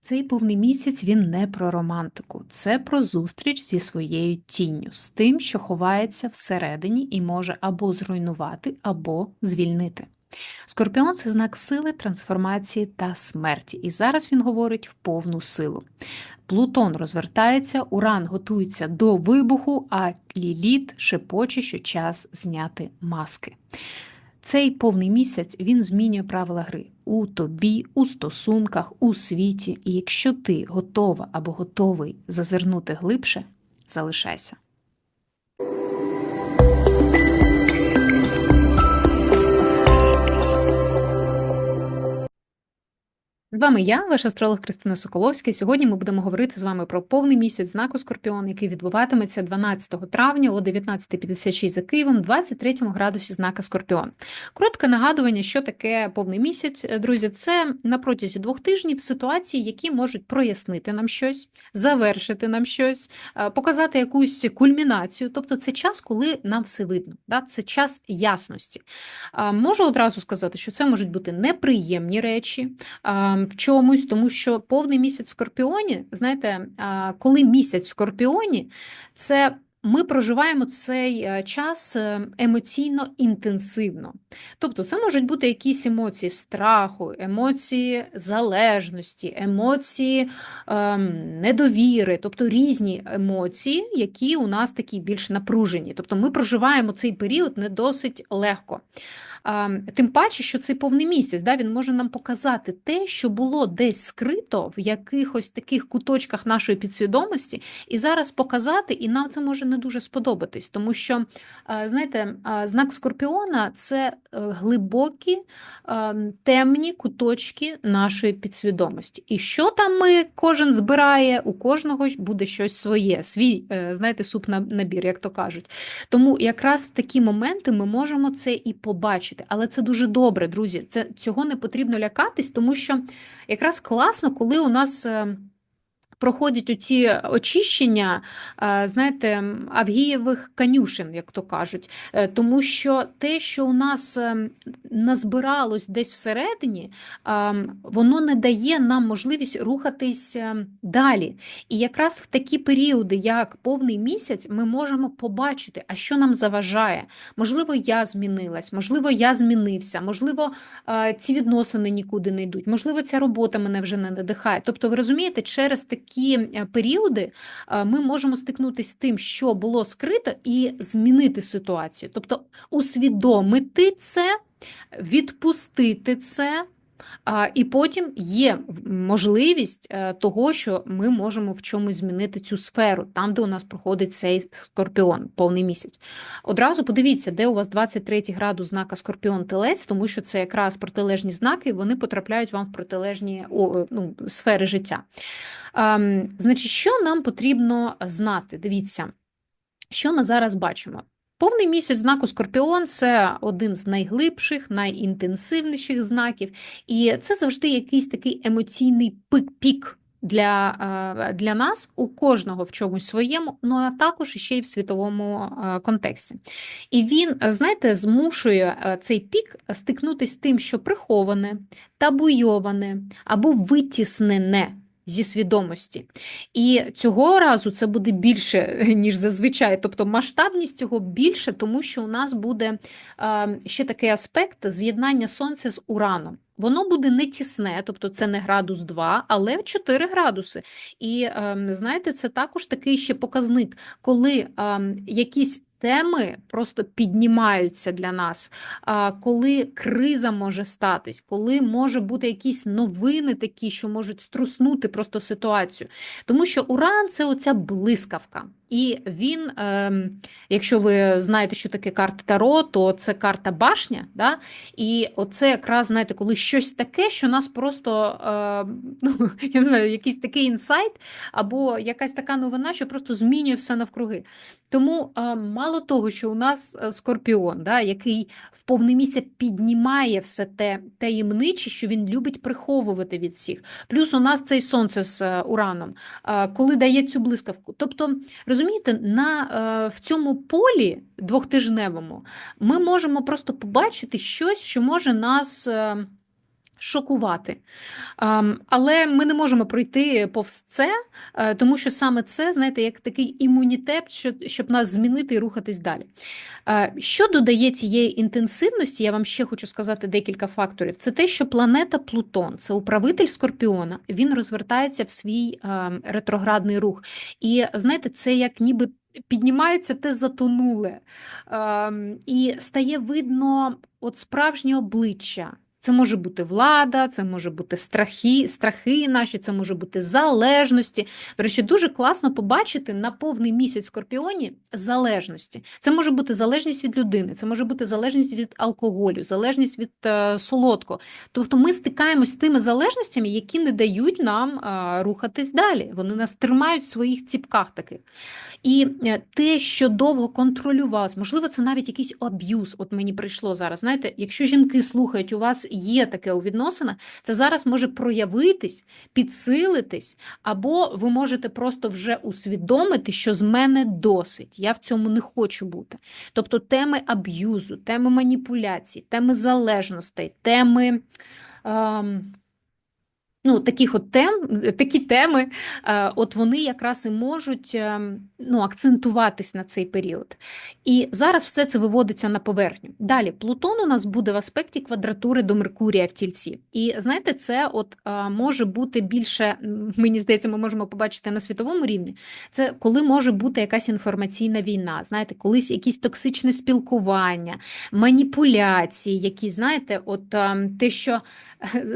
Цей повний місяць він не про романтику, це про зустріч зі своєю тінню, з тим, що ховається всередині і може або зруйнувати, або звільнити. Скорпіон це знак сили, трансформації та смерті, і зараз він говорить в повну силу. Плутон розвертається, Уран готується до вибуху, а Ліліт шепоче, що час зняти маски. Цей повний місяць він змінює правила гри у тобі, у стосунках, у світі. І якщо ти готова або готовий зазирнути глибше, залишайся. З вами я, ваш астролог Кристина Соколовська. Сьогодні ми будемо говорити з вами про повний місяць знаку Скорпіон, який відбуватиметься 12 травня о 19.56 за Києвом, 23 градусі знака Скорпіон. Коротке нагадування, що таке повний місяць, друзі, це на протязі двох тижнів ситуації, які можуть прояснити нам щось, завершити нам щось, е, показати якусь кульмінацію. Тобто це час, коли нам все видно. Да? Це час ясності. Можу одразу сказати, що це можуть бути неприємні речі в чомусь, тому що повний місяць в скорпіоні, знаєте, коли місяць в скорпіоні, це ми проживаємо цей е, час е, емоційно інтенсивно. Тобто, це можуть бути якісь емоції страху, емоції залежності, емоції ем, недовіри, тобто різні емоції, які у нас такі більш напружені. Тобто ми проживаємо цей період не досить легко. Тим паче, що цей повний місяць да, він може нам показати те, що було десь скрито в якихось таких куточках нашої підсвідомості, і зараз показати, і нам це може не дуже сподобатись, тому що, знаєте, знак Скорпіона це е, глибокі темні куточки нашої підсвідомості. І що там ми кожен збирає, у кожного буде щось своє, свій, е, знаєте, суп набір, як то кажуть. Тому якраз в такі моменти ми можемо це і побачити бачити. Але це дуже добре, друзі. Це Цього не потрібно лякатись, тому що якраз класно, коли у нас. Е, проходять оці очищення, е, знаєте, авгієвих канюшин, як то кажуть. Е, тому що те, що у нас назбиралось десь всередині, воно не дає нам можливість рухатись далі. І якраз в такі періоди, як повний місяць, ми можемо побачити, а що нам заважає. Можливо, я змінилась, можливо, я змінився, можливо, ці відносини нікуди не йдуть, можливо, ця робота мене вже не надихає. Тобто, ви розумієте, через такі е, періоди ми можемо стикнутися з тим, що було скрито, і змінити ситуацію. Тобто усвідомити це, відпустити це. І потім є можливість е, того, що ми можемо в чомусь змінити цю сферу, там, де у нас проходить цей скорпіон, повний місяць. Одразу подивіться, де у вас 23 градус знака Скорпіон-Телець, тому що це якраз протилежні знаки, вони потрапляють вам в протилежні ну, сфери життя. Значить, що нам потрібно знати? Дивіться, що ми зараз бачимо. Повний місяць знаку Скорпіон це один з найглибших, найінтенсивніших знаків, і це завжди якийсь такий емоційний пік для е, для нас, у кожного в чомусь своєму, ну а також ще й в світовому е, контексті. І він, е, знаєте, змушує цей пік стикнутися з тим, що приховане, табуйоване або витіснене зі свідомості. І цього разу це буде більше, ніж зазвичай. Тобто масштабність цього більше, тому що у нас буде ще такий аспект з'єднання сонця з ураном. Воно буде не тісне, тобто це не градус 2, але 4 градуси. І знаєте, це також такий ще показник, коли якісь теми просто піднімаються для нас, коли криза може статись, коли може бути якісь новини такі, що можуть струснути просто ситуацію. Тому що уран це оця блискавка. І він, ем, якщо ви знаєте, що таке карта Таро, то це карта башня. Да? І оце якраз, знаєте, коли щось таке, що нас просто ем, ну, я не знаю, якийсь такий інсайт, або якась така новина, що просто змінює все навкруги. Тому ем, мало того, що у нас е, скорпіон, да, який в повне місце піднімає все те таємниче, що він любить приховувати від всіх. Плюс у нас цей сонце з е, ураном, коли дає цю блискавку. Тобто, розумієте, на, е, в цьому полі двохтижневому ми можемо просто побачити щось, що може нас. Е, Шокувати. Але ми не можемо пройти повз це, е, тому що саме це, знаєте, як такий імунітет, щоб нас змінити і рухатись далі. Е, Що додає цієї інтенсивності, я вам ще хочу сказати декілька факторів. Це те, що планета Плутон, це управитель Скорпіона, він розвертається в свій ем, ретроградний рух. І знаєте, це як ніби піднімається те затонуле. Ем, І стає видно от справжнє обличчя. Це може бути влада, це може бути страхи, страхи наші, це може бути залежності. До речі, дуже класно побачити на повний місяць Скорпіоні залежності. Це може бути залежність від людини, це може бути залежність від алкоголю, залежність від е, солодкого. Тобто ми стикаємось з тими залежностями, які не дають нам е, рухатись далі. Вони нас тримають в своїх ціпках таких. І е, те, що довго контролювалось, можливо, це навіть якийсь аб'юз. От мені прийшло зараз. Знаєте, якщо жінки слухають, у вас є таке у відносинах, це зараз може проявитись, підсилитись, або ви можете просто вже усвідомити, що з мене досить. Я в цьому не хочу бути. Тобто теми аб'юзу, теми маніпуляцій, теми залежностей, теми. Ем, Ну, таких от тем, такі теми, е, от вони якраз і можуть е, ну, акцентуватись на цей період. І зараз все це виводиться на поверхню. Далі, Плутон у нас буде в аспекті квадратури до Меркурія в тільці. І знаєте, це от е, може бути більше, мені здається, ми можемо побачити на світовому рівні. Це коли може бути якась інформаційна війна, знаєте, колись якісь токсичне спілкування, маніпуляції, які, знаєте, от е, те, що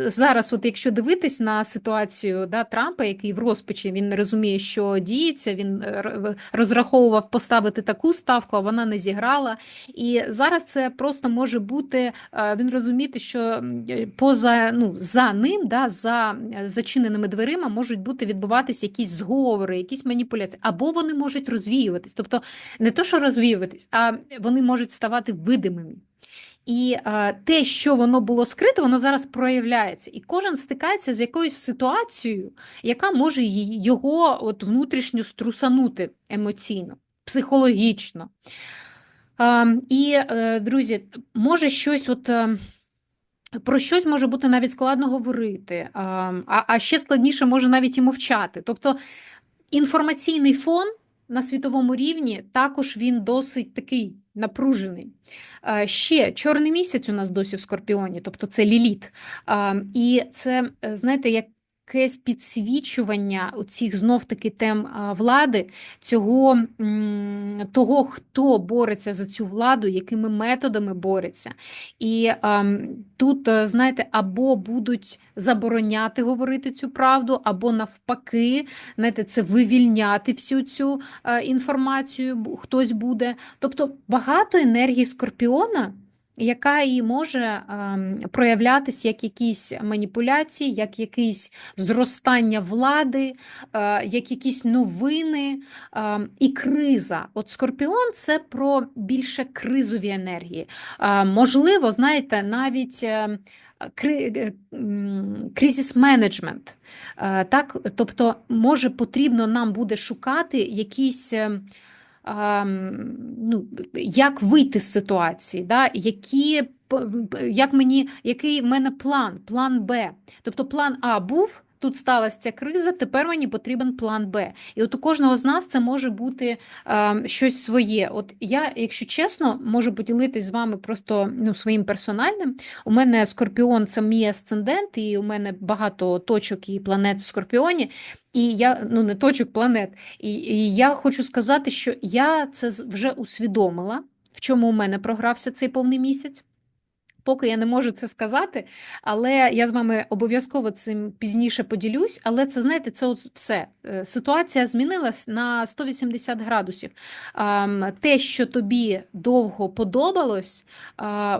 зараз, от якщо дивитись на ситуацію да, Трампа, який в розпачі, він не розуміє, що діється, він е, розраховував поставити таку ставку, а вона не зіграла. І зараз це просто може бути, е, він розуміти, що е, поза ну, за ним, да, за зачиненими дверима можуть бути відбуватися якісь зговори, якісь маніпуляції, або вони можуть розвіюватись. Тобто не то, що розвіюватись, а вони можуть ставати видимими. І е, те, що воно було скрите, воно зараз проявляється. І кожен стикається з якоюсь ситуацією, яка може його от внутрішньо струсанути емоційно, психологічно. Е, і, е, друзі, може щось от. е, Про щось може бути навіть складно говорити, а, а а ще складніше може навіть і мовчати. Тобто інформаційний фон на світовому рівні також він досить такий напружений. Е, Ще чорний місяць у нас досі в Скорпіоні, тобто це ліліт. І це, знаєте, знаєте, якесь підсвічування цих знов-таки тем влади, цього того, хто бореться за цю владу, якими методами бореться. І тут, е, знаєте, або будуть забороняти говорити цю правду, або навпаки, знаєте, це вивільняти всю цю е, інформацію, хтось буде. Тобто багато енергії скорпіона, яка і може ем, проявлятися як якісь маніпуляції, як якесь зростання влади, е, як якісь новини ем, і криза. От скорпіон це про більше кризові енергії. Е, можливо, знаєте, навіть. е, кри- м, Кризис менеджмент. Так, тобто, може, потрібно нам буде шукати якісь. Ну, як вийти з ситуації, да? які, як мені, який в мене план, план Б. Тобто план А був, тут сталася ця криза, тепер мені потрібен план Б. І от у кожного з нас це може бути ем, щось своє. От я, якщо чесно, можу поділитись з вами просто ну, своїм персональним. У мене Скорпіон це мій асцендент, і у мене багато точок і планет в Скорпіоні. І я ну не точок планет. І, і я хочу сказати, що я це вже усвідомила, в чому у мене програвся цей повний місяць. Поки я не можу це сказати, але я з вами обов'язково цим пізніше поділюсь. Але це знаєте, це от все. Е, Ситуація змінилась на 180 градусів. Те, що тобі довго подобалось,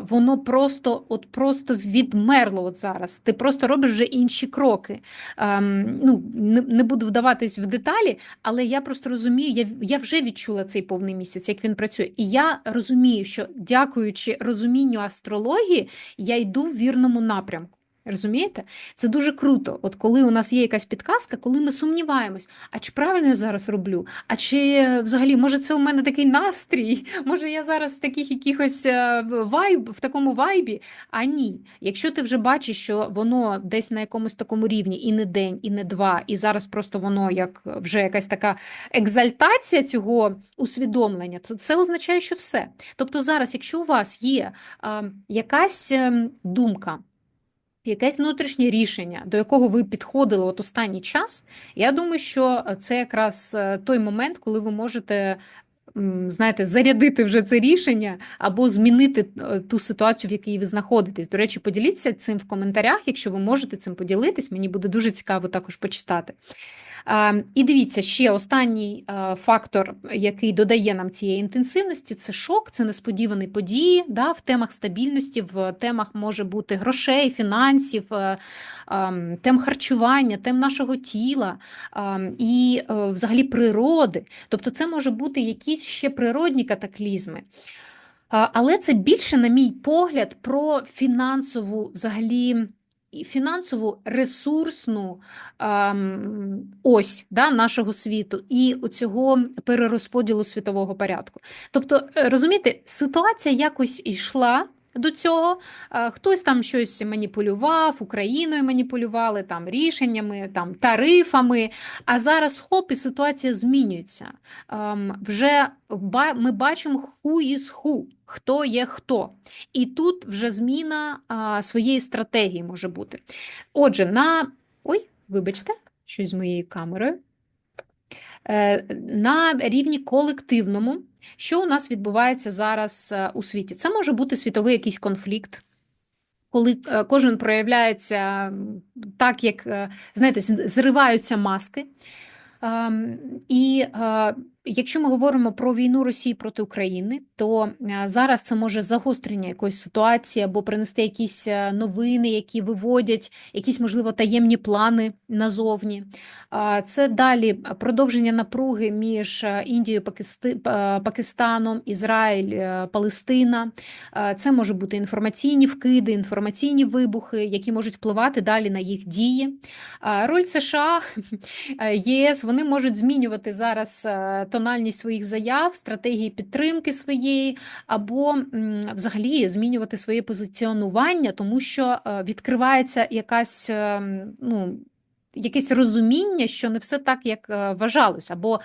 воно просто от просто відмерло от зараз. Ти просто робиш вже інші кроки. Ну, не, буду вдаватись в деталі, але я просто розумію, я, я вже відчула цей повний місяць, як він працює. І я розумію, що дякуючи розумінню астрології, я йду в вірному напрямку. Розумієте? Це дуже круто. От коли у нас є якась підказка, коли ми сумніваємось, а чи правильно я зараз роблю? А чи взагалі, може, це у мене такий настрій? Може, я зараз в таких якихось е, вайб, в такому вайбі? А ні. Якщо ти вже бачиш, що воно десь на якомусь такому рівні, і не день, і не два, і зараз просто воно як вже якась така екзальтація цього усвідомлення, то це означає, що все. Тобто, зараз, якщо у вас є а, якась ем, думка, якесь внутрішнє рішення, до якого ви підходили от останній час, я думаю, що це якраз е, той момент, коли ви можете. Знаєте, зарядити вже це рішення або змінити е, ту ситуацію, в якій ви знаходитесь. До речі, поділіться цим в коментарях, якщо ви можете цим поділитись. Мені буде дуже цікаво також почитати. І дивіться, ще останній фактор, який додає нам цієї інтенсивності, це шок, це несподівані події да, в темах стабільності, в темах може бути грошей, фінансів, е, тем харчування, тем нашого тіла і е, взагалі природи. Тобто, це може бути якісь ще природні катаклізми. Але це більше, на мій погляд, про фінансову взагалі фінансову ресурсну ем, ось да, нашого світу і цього перерозподілу світового порядку. Тобто, е, розумієте, ситуація якось йшла. До цього хтось там щось маніпулював, Україною маніпулювали там рішеннями, там тарифами. А зараз хоп, і ситуація змінюється. Ем, вже ми бачимо who is who, хто є хто. І тут вже зміна своєї стратегії може бути. Отже, на. Ой, вибачте, щось з моєю камерою. Е, на рівні колективному. Що у нас відбувається зараз е, у світі? Це може бути світовий якийсь конфлікт, коли е, кожен проявляється так, як знаєте, зриваються маски. Ем, і Якщо ми говоримо про війну Росії проти України, то е, зараз це може загострення якоїсь ситуації або принести якісь е, новини, які виводять якісь, можливо, таємні плани назовні. Це далі продовження напруги між е, Індією, Пакистаном, Ізраїль, Палестина. Це може бути інформаційні вкиди, інформаційні вибухи, які можуть впливати далі на їх дії. Роль США, ЄС вони можуть змінювати зараз тональність своїх заяв, стратегії підтримки своєї, або взагалі змінювати своє позиціонування, тому що е, відкривається якась е, ну. Якесь розуміння, що не все так, як е, вважалося, або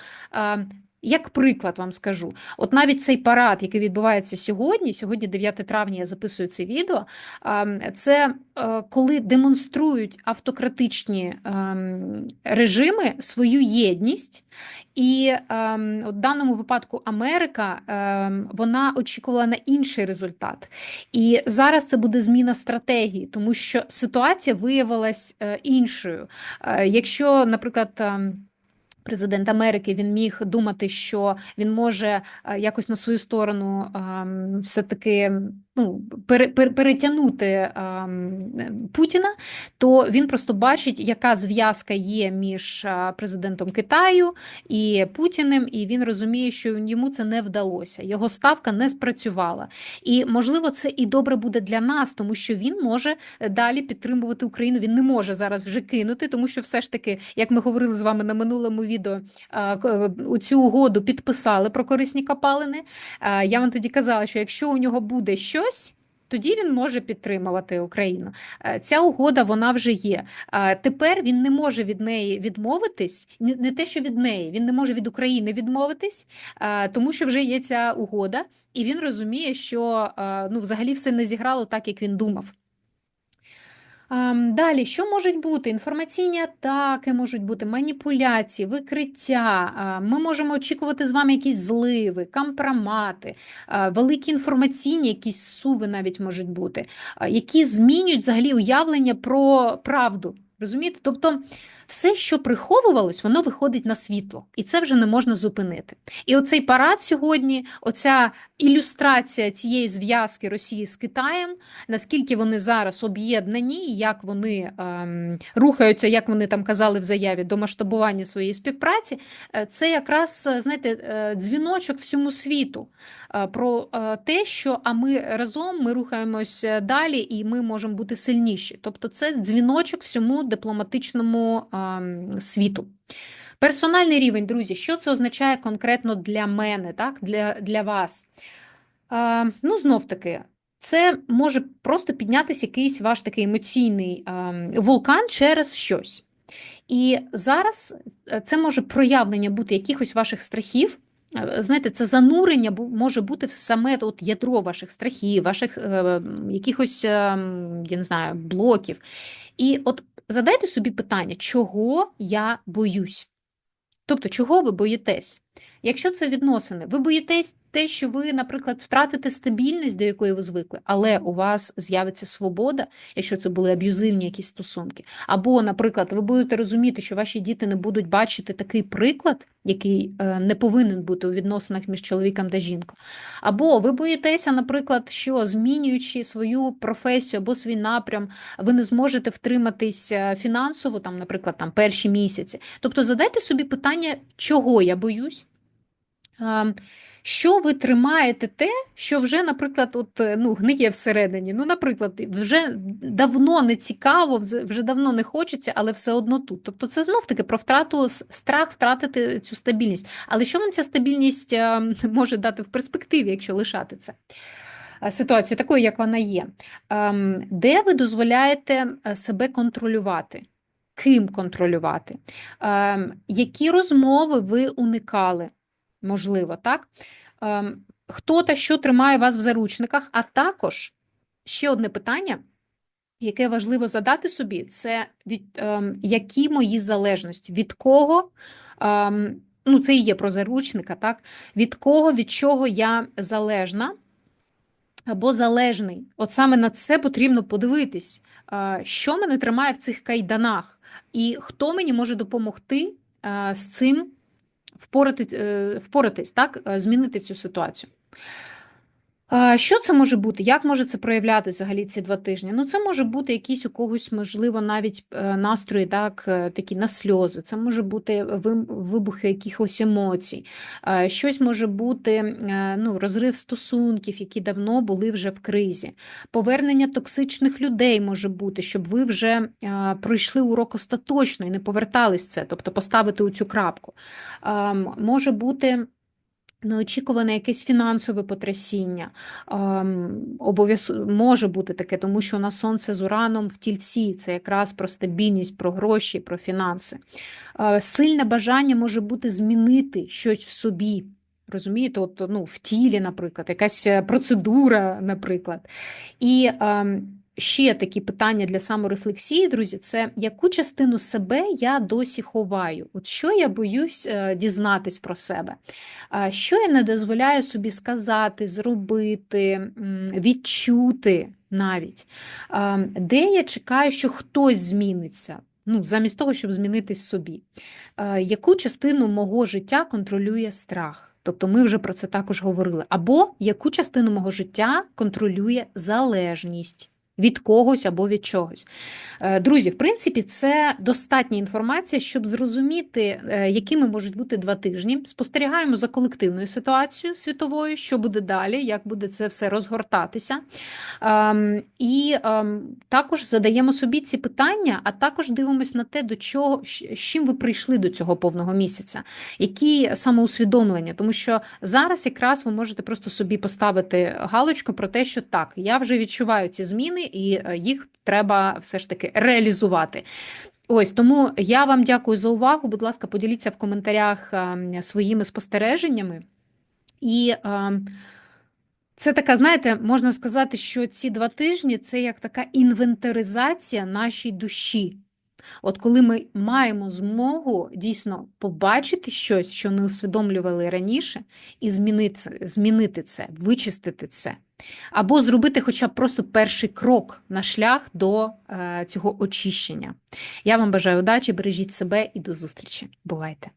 як приклад вам скажу, от навіть цей парад, який відбувається сьогодні, сьогодні, 9 травня, я записую це відео. Це е, коли демонструють автократичні ем, режими свою єдність, і ем, в даному випадку Америка ем, вона очікувала на інший результат. І зараз це буде зміна стратегії, тому що ситуація виявилась е, іншою. Е, якщо, наприклад, президент Америки він міг думати, що він може е, якось на свою сторону все таки ну, перетягнути Путіна, то він просто бачить, яка зв'язка є між президентом Китаю і Путіним, і він розуміє, що йому це не вдалося. Його ставка не спрацювала. І можливо, це і добре буде для нас, тому що він може далі підтримувати Україну. Він не може зараз вже кинути, тому що все ж таки, як ми говорили з вами на минулому відео, у цю угоду підписали про корисні копалини. Я вам тоді казала, що якщо у нього буде щось щось. Тоді він може підтримувати Україну. Е, ця угода вона вже є. Е, тепер він не може від неї відмовитись, не те, що від неї, він не може від України відмовитись, е, тому що вже є ця угода, і він розуміє, що ну, взагалі все не зіграло так, як він думав. Далі, що можуть бути? Інформаційні атаки можуть бути, маніпуляції, викриття. Ми можемо очікувати з вами якісь зливи, компромати, великі інформаційні, якісь суви навіть можуть бути, які змінюють взагалі уявлення про правду. Розумієте? Тобто все, що приховувалось, воно виходить на світло, і це вже не можна зупинити. І оцей парад сьогодні, оця ілюстрація цієї зв'язки Росії з Китаєм, наскільки вони зараз об'єднані, як вони ем, рухаються, як вони там казали в заяві до масштабування своєї співпраці, е, це якраз знаєте, е, дзвіночок всьому світу е, про те, що а ми разом ми рухаємось далі і ми можемо бути сильніші. Тобто, це дзвіночок всьому дипломатичному світу. Персональний рівень, друзі, що це означає конкретно для мене, так? для для вас? А, Ну, знов таки, це може просто піднятися якийсь ваш такий емоційний а, вулкан через щось. І зараз е, це може проявлення бути якихось ваших страхів. Е, знаєте, це занурення може бути в саме от ядро ваших страхів, ваших е, якихось, е, я не знаю, блоків. І от задайте собі питання, чого я боюсь? Тобто, чого ви боїтесь? Якщо це відносини, ви боїтесь те, що ви, наприклад, втратите стабільність, до якої ви звикли, але у вас з'явиться свобода, якщо це були аб'юзивні якісь стосунки. Або, наприклад, ви будете розуміти, що ваші діти не будуть бачити такий приклад, який е, не повинен бути у відносинах між чоловіком та жінкою. Або ви боїтеся, наприклад, що змінюючи свою професію або свій напрям, ви не зможете втриматись е, фінансово, там, наприклад, там перші місяці. Тобто задайте собі питання, чого я боюсь. Ем, що ви тримаєте те, що вже, наприклад, от, е, ну, гниє всередині. Ну, наприклад, вже давно не цікаво, вже давно не хочеться, але все одно тут. Тобто, це знов-таки про втрату страх втратити цю стабільність. Але що вам ця стабільність ем, може дати в перспективі, якщо лишати це? Е, ситуацію такою, як вона є, ем, де ви дозволяєте е, себе контролювати? Ким контролювати? Які розмови ви уникали? Можливо, так? Ем, хто та що тримає вас в заручниках, а також ще одне питання. Яке важливо задати собі, це від ем, які мої залежності, від кого, ем, ну це і є про заручника, так? Від кого, від чого я залежна або залежний. От саме на це потрібно подивитись, е, що мене тримає в цих кайданах, і хто мені може допомогти е, з цим впоратись, е, впоратись так, е, змінити цю ситуацію. Що це може бути? Як може це проявляти взагалі ці два тижні? Ну, це може бути якісь у когось, можливо, навіть е, настрої, так, такі на сльози, це може бути вибухи якихось емоцій, щось може бути ну, розрив стосунків, які давно були вже в кризі. Повернення токсичних людей може бути, щоб ви вже пройшли урок остаточно і не повертались це, тобто поставити у цю крапку. Може бути. Неочікуване якесь фінансове потрясіння обов'язково може бути таке, тому що у нас сонце з ураном в тільці, це якраз про стабільність, про гроші, про фінанси. Сильне бажання може бути змінити щось в собі. Розумієте, от, ну, в тілі, наприклад, якась е, процедура, наприклад. І ще такі питання для саморефлексії, друзі, це яку частину себе я досі ховаю? От Що я боюсь е, дізнатись про себе? Що я не дозволяю собі сказати, зробити, відчути навіть? Де я чекаю, що хтось зміниться? Ну, Замість того, щоб змінитись собі. Яку частину мого життя контролює страх? Тобто ми вже про це також говорили. Або яку частину мого життя контролює залежність від когось або від чогось. Е, друзі, в принципі, це достатня інформація, щоб зрозуміти, е, якими можуть бути два тижні. Спостерігаємо за колективною ситуацією світовою, що буде далі, як буде це все розгортатися. Ем, і ем, також задаємо собі ці питання, а також дивимося на те, до чого з чим ви прийшли до цього повного місяця, які самоусвідомлення, тому що зараз якраз ви можете просто собі поставити галочку про те, що так, я вже відчуваю ці зміни і е, їх треба все ж таки реалізувати. Ось тому я вам дякую за увагу. Будь ласка, поділіться в коментарях ем, своїми спостереженнями. І ем, це така, знаєте, можна сказати, що ці два тижні це як така інвентаризація нашій душі. От коли ми маємо змогу дійсно побачити щось, що не усвідомлювали раніше, і змінити, змінити це, вичистити це, або зробити хоча б просто перший крок на шлях до е, цього очищення. Я вам бажаю удачі, бережіть себе і до зустрічі. Бувайте!